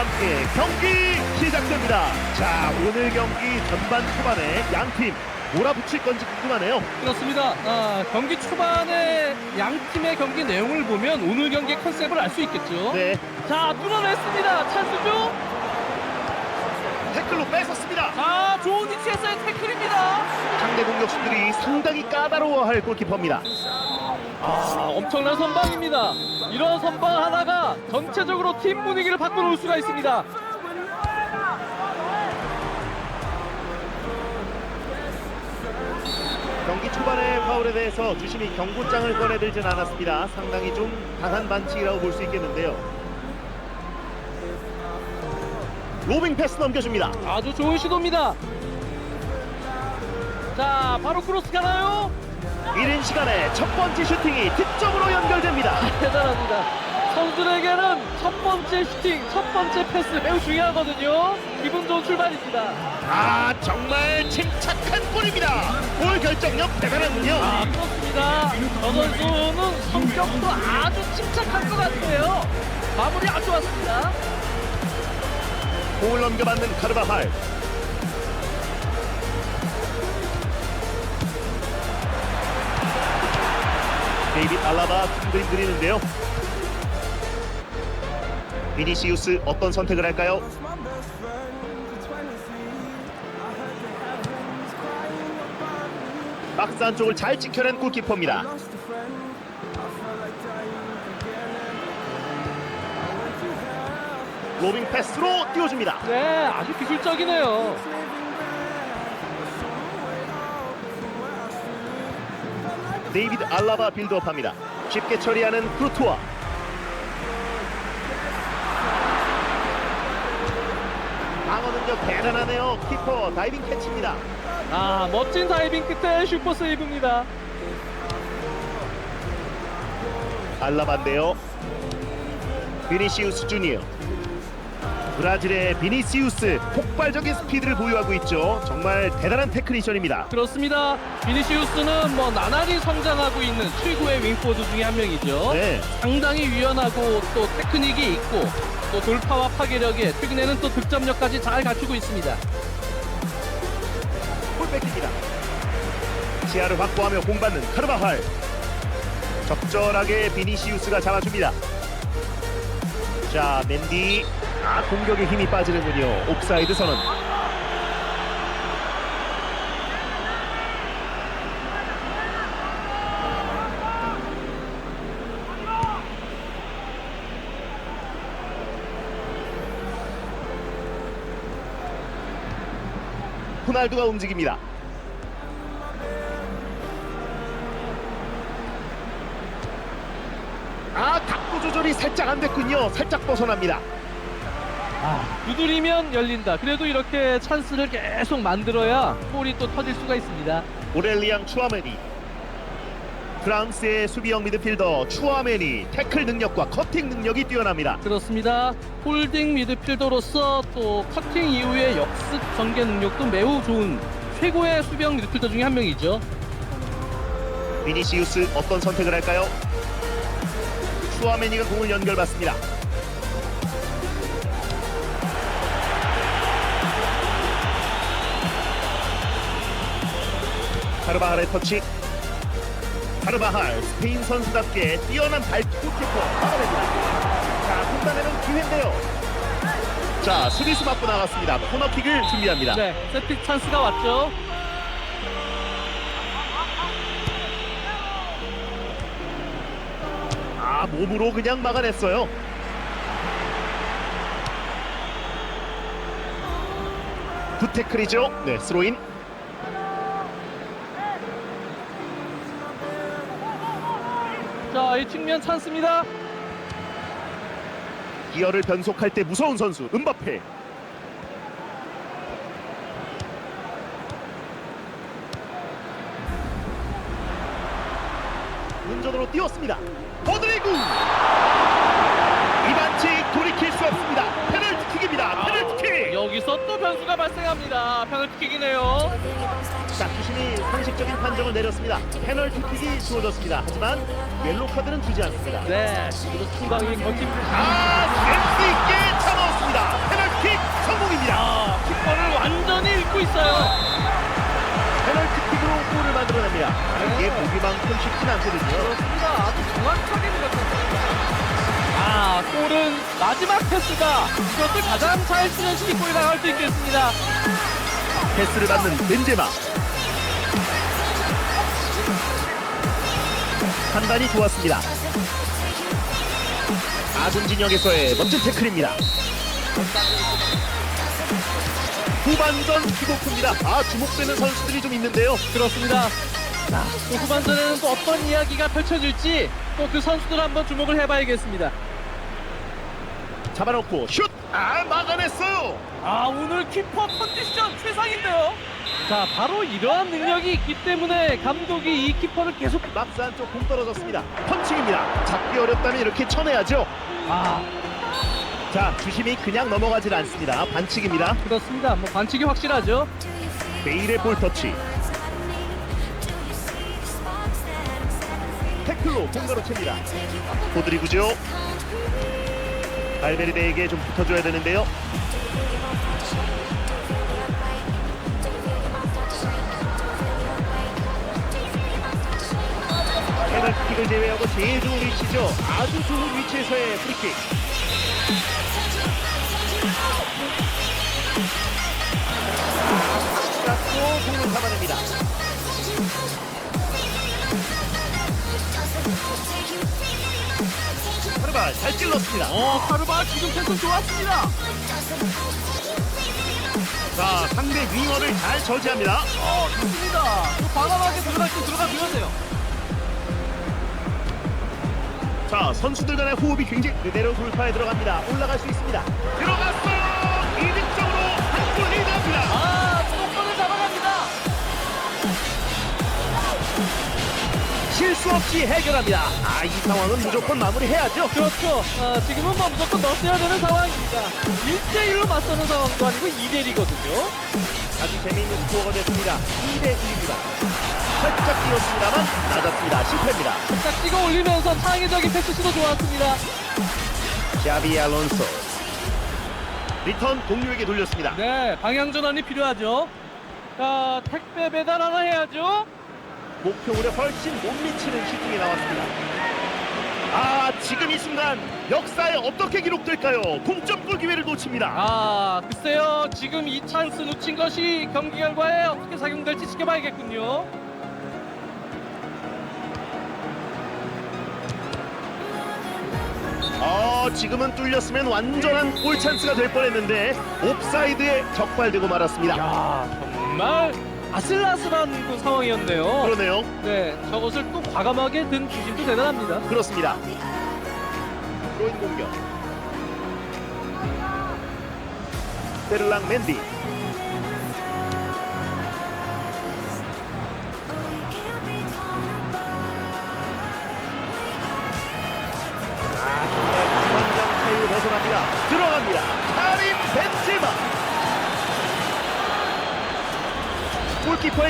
함께 경기 시작됩니다. 자, 오늘 경기 전반 초반에 양팀 몰아붙일 건지 궁금하네요. 그렇습니다. 아, 경기 초반에 양 팀의 경기 내용을 보면 오늘 경기의 컨셉을 알 수 있겠죠. 네, 자, 뚫어냈습니다. 찬스죠? 태클로 뺏었습니다. 자, 좋은 위치에서의 태클입니다. 상대 공격수들이 상당히 까다로워할 골키퍼입니다. 아, 엄청난 선방입니다. 이런 선방 하나가 전체적으로 팀 분위기를 바꿔놓을 수가 있습니다. 경기 초반의 파울에 대해서 주심이 경고장을 꺼내들진 않았습니다. 상당히 좀 강한 반칙이라고 볼 수 있겠는데요. 로빙 패스 넘겨줍니다. 아주 좋은 시도입니다. 자, 바로 크로스 가나요? 이른 시간에 첫 번째 슈팅이 득점으로 연결됩니다. 대단합니다. 선수들에게는 첫 번째 슈팅, 첫 번째 패스 매우 중요하거든요. 기분 좋은 출발입니다. 아 정말 침착한 골입니다. 골 결정력 대단하군요. 아, 그렇습니다. 저 선수는 성격도 아주 침착할 것 같아요. 마무리 아주 좋았습니다. 공을 넘겨받는 카르바할. 데이빗 알라바 큰 그림 그리는데요. 비니시우스 어떤 선택을 할까요? 박스 안쪽을 잘 지켜낸 골키퍼입니다. 로빙 패스로 띄워줍니다. 네, 아주 기술적이네요. 데이비드 알라바 빌드업합니다. 쉽게 처리하는 크루토아. 방어 능력 대단하네요. 키퍼 다이빙 캐치입니다. 아, 멋진 다이빙 끝에 슈퍼 세이브입니다. 알라바인데요. 비니시우스 주니어. 브라질의 비니시우스 폭발적인 스피드를 보유하고 있죠. 정말 대단한 테크니션입니다. 그렇습니다. 비니시우스는 뭐 나날이 성장하고 있는 최고의 윙포드 중에 한 명이죠. 네. 상당히 유연하고 또 테크닉이 있고 또 돌파와 파괴력에 최근에는 또 득점력까지 잘 갖추고 있습니다. 볼 뺏깁니다. 시야를 확보하며 공받는 카르바할. 적절하게 비니시우스가 잡아줍니다. 자, 맨디. 아, 공격에 힘이 빠지는군요. 옵사이드 선언. 호날두가 움직입니다. 조절이 살짝 안 됐군요. 살짝 벗어납니다. 두드리면 열린다. 그래도 이렇게 찬스를 계속 만들어야 골이 또 터질 수가 있습니다. 오렐리앙 추아메니. 프랑스의 수비형 미드필더 추아메니 태클 능력과 커팅 능력이 뛰어납니다. 그렇습니다. 홀딩 미드필더로서 또 커팅 이후의 역습 전개 능력도 매우 좋은 최고의 수비형 미드필더 중에 한 명이죠. 비니시우스 어떤 선택을 할까요? 추아메니가 공을 연결받습니다. 카르바할의 터치. 카르바할 스페인 선수답게 뛰어난 발키퍼 막아냅니다. 자, 판단에는 기회인데요. 자, 수비수 맞고 나갔습니다. 코너킥을 준비합니다. 네, 세트 찬스가 왔죠. 아 몸으로 그냥 막아냈어요. 굿태클이죠. 네, 스로인. 자, 이 측면 찬스입니다. 기어를 변속할 때 무서운 선수 은바페. 오른쪽으로 뛰었습니다. 버드리구 이반치 돌이킬 수 없습니다. 페널티킥입니다. 페널티킥. 여기서 또 변수가 발생합니다. 페널티킥이네요. 자, 주심이 상식적인 판정을 내렸습니다. 페널티킥이 주어졌습니다. 하지만 멜로카드는 주지 않습니다. 네, 지금도 상당히 멋진 아, 센스 있게 잡아왔습니다. 페널티킥 성공입니다. 아, 키퍼를 완전히 잃고 있어요. 페널티 그만큼 쉽진 않거든요. 그렇습니다. 아주 정확하게 들었습니다. 아, 골은 마지막 패스가 이것을 가장 잘 수련시킨 골이라고 할수 있겠습니다. 패스를 받는 벤제마. 판단이 좋았습니다. 아군 진영에서의 멋진 태클입니다. 후반전 기복입니다. 아 주목되는 선수들이 좀 있는데요. 그렇습니다. 자, 또 후반전에는 또 어떤 이야기가 펼쳐질지 또 그 선수들 한번 주목을 해봐야겠습니다. 잡아놓고 슛! 아 막아냈어요. 아, 오늘 키퍼 컨디션 최상인데요. 자, 바로 이러한 능력이 있기 때문에 감독이 이 키퍼를 계속 막스 안쪽 공 떨어졌습니다. 펀칭입니다. 잡기 어렵다면 이렇게 쳐내야죠. 아, 자 주심이 그냥 넘어가질 않습니다. 반칙입니다. 그렇습니다. 뭐 반칙이 확실하죠. 베일의 볼 터치. 태클로 공가로 챕니다. 보드리구죠. 발베르데에게 좀 붙어줘야 되는데요. 페널티킥을 제외하고 제일 좋은 위치죠. 아주 좋은 위치에서의 프리킥. 공을 잡아냅니다. 하르발 잘 찔렀습니다. 어, 카르바 지금 패스 좋았습니다. 자 상대 윙어를 잘 저지합니다. 어, 좋습니다. 그 과감하게 들어갈 때 들어가줘야 돼요. 자 선수들 간의 호흡이 굉장히 그대로 돌파에 들어갑니다. 올라갈 수 있습니다. 들어갔어 수 없이 해결합니다. 아 이 상황은 무조건 마무리해야죠. 그렇죠. 아, 지금은 뭐 무조건 넣었어야 되는 상황입니다. 1대1로 맞서는 상황도 아니고 2대1이거든요. 아주 재미있는 스코어가 됐습니다. 2대 1입니다. 살짝 뛰었습니다만 낮았습니다. 실패입니다. 살짝 찍어 올리면서 창의적인 패스 시도 좋았습니다. 샤비 알론소 리턴 동료에게 돌렸습니다. 네, 방향 전환이 필요하죠. 자, 택배 배달 하나 해야죠. 목표물에 훨씬 못 미치는 슈팅이 나왔습니다. 아 지금 이 순간 역사에 어떻게 기록될까요? 동점골 기회를 놓칩니다. 아, 글쎄요. 지금 이 찬스 놓친 것이 경기 결과에 어떻게 작용될지 지켜봐야겠군요. 어 지금은 뚫렸으면 완전한 골 찬스가 될 뻔했는데 옵사이드에 적발되고 말았습니다. 야, 정말 아슬아슬한 그 상황이었네요. 그러네요. 네, 저것을 또 과감하게 든 주심도 대단합니다. 그렇습니다. 로인 공격. 베를랑 맨디.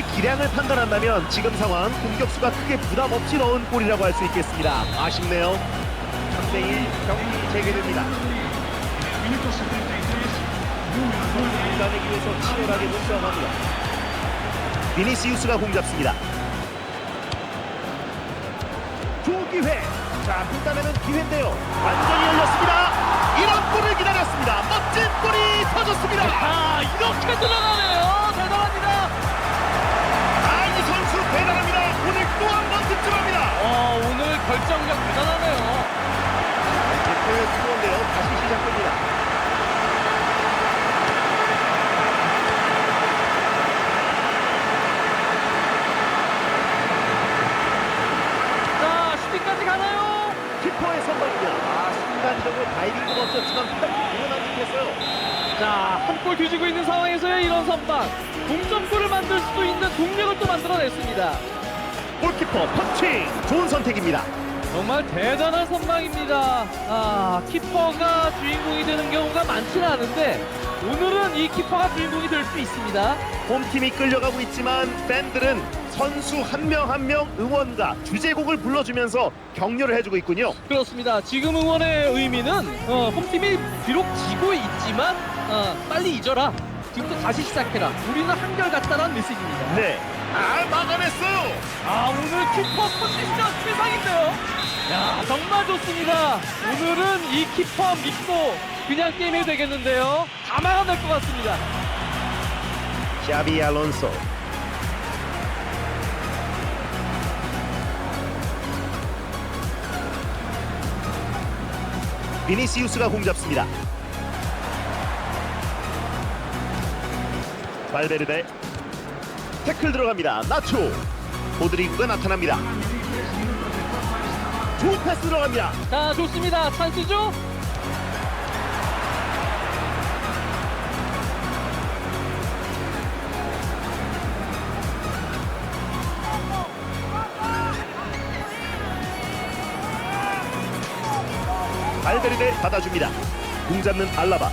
골키퍼의 기량을 판단한다면 지금 상황 공격수가 크게 부담 없이 넣은 골이라고 할 수 있겠습니다. 아쉽네요. 3대1 경기 재개됩니다. 인간에기 위해서 치열하게 눈싸움합니다. 비니시우스가 공 잡습니다. 조기회. 자, 분담에는 기회인데요. 완전히 열렸습니다. 이런 골을 기다렸습니다. 멋진 골이 터졌습니다. 아, 이렇게 들어가네요. 대단합니다. 선방입니다. 아, 순간적으로 다이빙도 없었지만 팔이 일어난 듯했어요. 자, 한 골 뒤지고 있는 상황에서의 이런 선방. 동점골을 만들 수도 있는 동력을 또 만들어냈습니다. 골키퍼 펀칭 좋은 선택입니다. 정말 대단한 선방입니다. 아, 키퍼가 주인공이 되는 경우가 많지는 않은데 오늘은 이 키퍼가 주인공이 될 수 있습니다. 홈팀이 끌려가고 있지만 팬들은 선수 한 명 한 명 응원과 주제곡을 불러주면서 격려를 해주고 있군요. 그렇습니다. 지금 응원의 의미는 어, 홈팀이 비록 지고 있지만 어, 빨리 잊어라. 지금부터 다시 시작해라. 우리는 한결같다라는 메시지입니다. 네. 아 막아냈어요. 아 오늘 키퍼 컨디션 최상인데요. 야 정말 좋습니다. 오늘은 이 키퍼 믿고 그냥 게임해도 되겠는데요. 다 막아낼 것 같습니다. 샤비 알론소. 비니시우스가 공 잡습니다. 발베르데 태클 들어갑니다. 나초 보드리그가 나타납니다. 좋은 패스 들어갑니다. 자 좋습니다. 찬스죠? 발베르데 받아줍니다. 공 잡는 알라바.